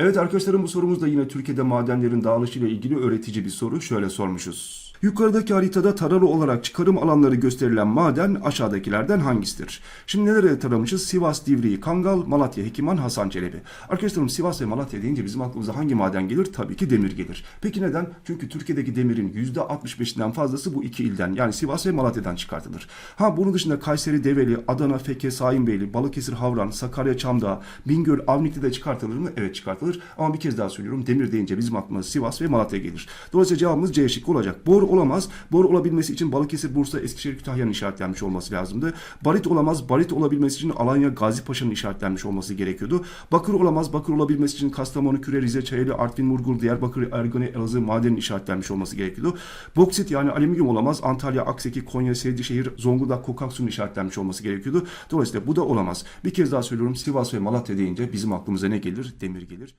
Evet arkadaşlarım bu sorumuz da yine Türkiye'de madenlerin dağılışıyla ilgili öğretici bir soru. Şöyle sormuşuz. Yukarıdaki haritada taralı olarak çıkarım alanları gösterilen maden aşağıdakilerden hangisidir? Şimdi nelere taramışız? Sivas, Divriği, Kangal, Malatya, Hekiman, Hasan Çelebi. Arkadaşlarım Sivas ve Malatya deyince bizim aklımıza hangi maden gelir? Tabii ki demir gelir. Peki neden? Çünkü Türkiye'deki demirin %65'inden fazlası bu iki ilden yani Sivas ve Malatya'dan çıkartılır. Ha bunun dışında Kayseri, Develi, Adana, Feke, Sahinbeyli, Balıkesir, Havran, Sakarya, Çamdağ, Bingöl, Avnik'te de çıkartılır mı? Evet çıkartılır. Ama bir kez daha söylüyorum demir deyince bizim aklımıza Sivas ve Malatya gelir. Dolayısıyla cevabımız C şıkkı olacak. Bor olamaz. Bor olabilmesi için Balıkesir, Bursa, Eskişehir, Kütahya'nın işaretlenmiş olması lazımdı. Barit olamaz. Barit olabilmesi için Alanya, Gazi Paşa'nın işaretlenmiş olması gerekiyordu. Bakır olamaz. Bakır olabilmesi için Kastamonu, Küre, Rize, Çayeli, Artvin, Murgul, Diyarbakır, Ergani, Elazığ madenin işaretlenmiş olması gerekiyordu. Boksit yani alüminyum olamaz. Antalya, Akseki, Konya, Sevdişehir, Zonguldak, Kokaksu'nun işaretlenmiş olması gerekiyordu. Dolayısıyla bu da olamaz. Bir kez daha söylüyorum Sivas ve Malatya deyince bizim aklımıza ne gelir? Demir gelir.